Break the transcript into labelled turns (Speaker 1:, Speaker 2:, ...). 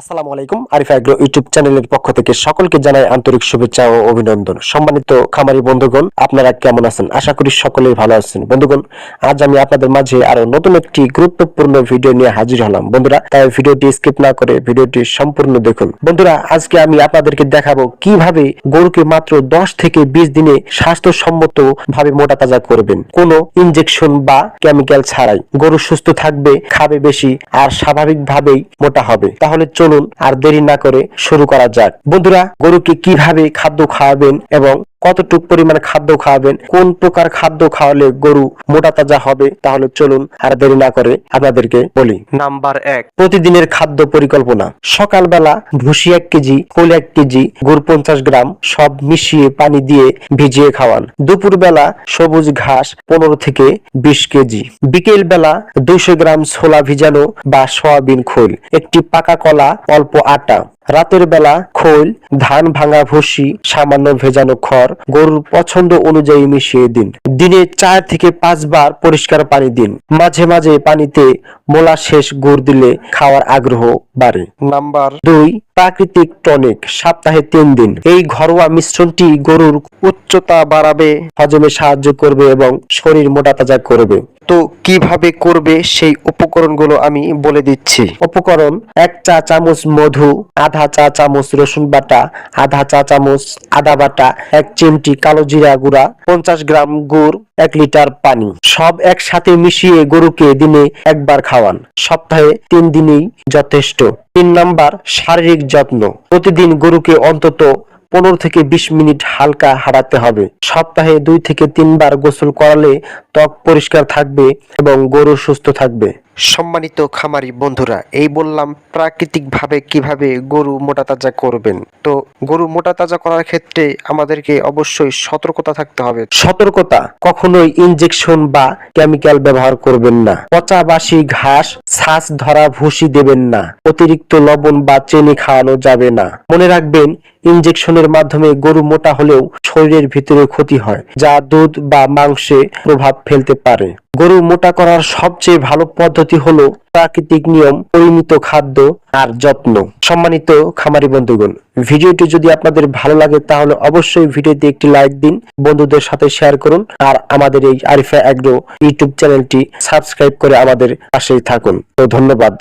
Speaker 1: আসসালামু আলাইকুম। Arif agro YouTube চ্যানেলের পক্ষ থেকে সকলকে জানাই আন্তরিক শুভেচ্ছা ও অভিনন্দন। সম্মানিত খামারি বন্ধুগণ, আপনারা কেমন আছেন? আশা করি সকলেই ভালো আছেন। বন্ধুগণ, আজ আমি আপনাদের মাঝে আরও নতুন একটি গুরুত্বপূর্ণ ভিডিও নিয়ে হাজির হলাম। বন্ধুরা, তাই ভিডিওটি স্কিপ না করে ভিডিওটি সম্পূর্ণ দেখুন। বন্ধুরা, আজকে আমি আপনাদেরকে দেখাবো কীভাবে গরুকে মাত্র দশ থেকে বিশ দিনে স্বাস্থ্যসম্মত ভাবে মোটা তাজা করবেন। কোনো ইনজেকশন বা কেমিক্যাল ছাড়াই। গরু সুস্থ থাকবে, খাবে বেশি, আর স্বাভাবিকভাবেই মোটা হবে। তাহলে চলুন আর দেরি না করে শুরু করা যাক। বন্ধুরা গরুকে কীভাবে খাদ্য খাওয়াবেন এবং কতটুক পরিমাণে খাদ্য খাওয়াবেন কোন প্রকার খাদ্য খাওয়ালে গরু মোটা তাজা হবে তাহলে চলুন আর দেরি না করে আপনাদেরকে বলি। নাম্বার এক। প্রতিদিনের খাদ্য পরিকল্পনা। সকালবেলা ভুসি এক কেজি খোল এক কেজি গুড় পঞ্চাশ গ্রাম সব মিশিয়ে পানি দিয়ে ভিজিয়ে খাওয়ান। দুপুরবেলা সবুজ ঘাস পনেরো থেকে বিশ কেজি। বিকেল বেলা দুইশো গ্রাম ছোলা ভিজানো বা সয়াবিন খোল। একটি পাকা কলা অল্প আটা। রাতের বেলা খোল, ধান ভাঙা ভুসি, সামান্য ভেজানো খড়, গরুর পছন্দ অনুযায়ী মিশিয়ে দিন। দিনে চার থেকে পাঁচবার পরিষ্কার পানি দিন। মাঝে মাঝে পানিতে মোলা শেষ গুড় দিলে খাওয়ার আগ্রহ বাড়ে। নাম্বার দুই প্রাকৃতিক টনিক, সপ্তাহে তিন দিন। এই ঘরোয়া মিশ্রণটি গরুর উচ্চতা বাড়াবে, হজমে সাহায্য করবে এবং শরীর মোটা তাজা করবে। তো কীভাবে করবে সেই উপকরণগুলো আমি বলে দিচ্ছি। উপকরণ, এক চা চামচ মধু, আধা চা চামচ রসুন বাটা, আধা চা চামচ আদা বাটা, এক চিমটি কালো জিরা গুঁড়া, পঞ্চাশ গ্রাম গুড়, এক লিটার পানি। সব একসাথে মিশিয়ে গরুকে দিনে একবার খাওয়ান। সপ্তাহে তিন দিনেই যথেষ্ট। তিন নাম্বার, শারীরিক যত্ন। প্রতিদিন গরুকে অন্তত পনেরো থেকে বিশ মিনিট হালকা হাঁটাতে হবে। সপ্তাহে দুই থেকে তিনবার গোসল করালে ত্বক পরিষ্কার থাকবে এবং গরু সুস্থ থাকবে। সম্মানিত খামারি বন্ধুরা, এই বললাম প্রাকৃতিক ভাবে কীভাবে গরু মোটা তাজা করবেন। তো গরু মোটা তাজা করার ক্ষেত্রে আমাদেরকে অবশ্যই সতর্কতা থাকতে হবে। সতর্কতা, কখনোই ইনজেকশন বা কেমিক্যাল ব্যবহার করবেন না। পচা বাসি ঘাস শ্বাস ধরা ভুসি দেবেন না। অতিরিক্ত লবণ বা চিনি খাওয়ানো যাবে না। মনে রাখবেন ইনজেকশনের মাধ্যমে গরু মোটা হলেও শরীরের ভিতরে ক্ষতি হয়, যা দুধ বা মাংসে প্রভাব ফেলতে পারে। গরু মোটা করার সবচেয়ে ভালো পদ্ধতি হলো প্রাকৃতিক নিয়ম, পরিমিত খাদ্য আর যত্ন। সম্মানিত খামারি বন্ধুগণ, ভিডিওটি যদি আপনাদের ভালো লাগে তাহলে অবশ্যই ভিডিওতে একটি লাইক দিন, বন্ধুদের সাথে শেয়ার করুন আর আমাদের এই আরিফা অ্যাগ্রো ইউটিউব চ্যানেলটি সাবস্ক্রাইব করে আমাদের পাশেই থাকুন। তো ধন্যবাদ।